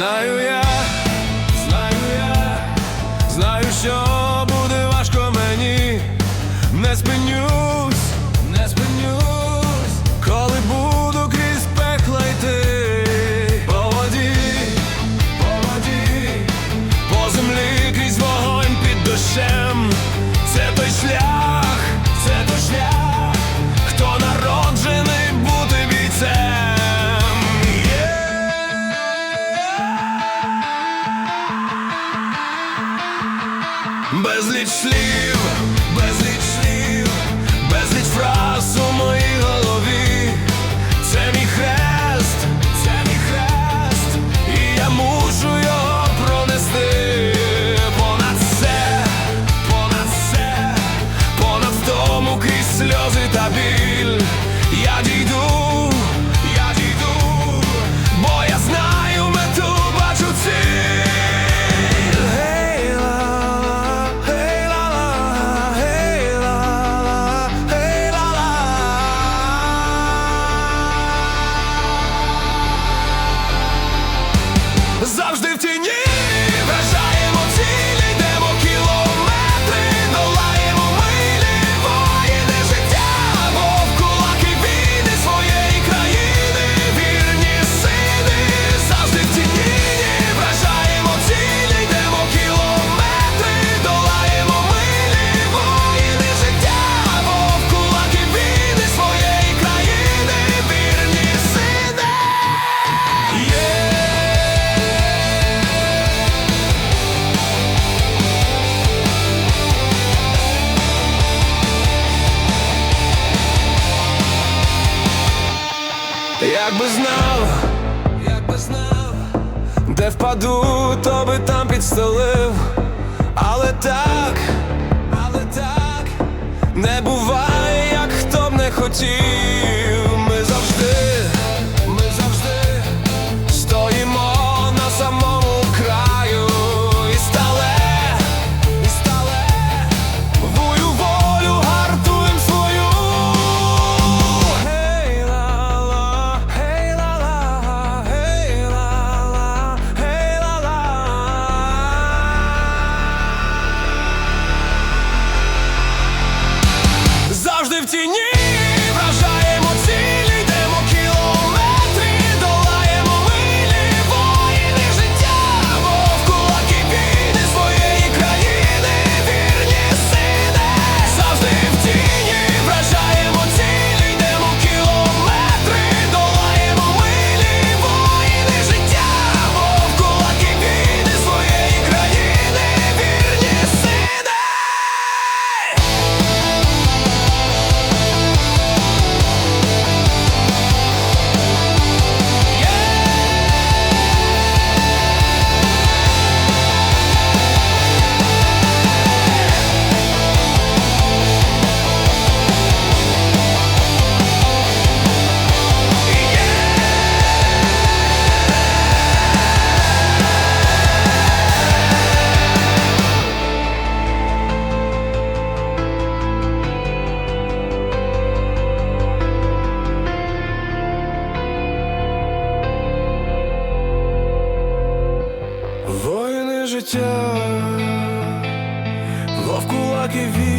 Знаю я безліч слів, безліч слів, безліч фраз у моїй голові, це мій хрест, це мій хрест, і я мушу його пронести понад все, понад все, понад тому крізь сльози та біль. Я дійду. Якби знав, якби знав, де впаду, то би там підстелив, але так, але так не буває, як хто б не хотів. життя, ловкулаки ві.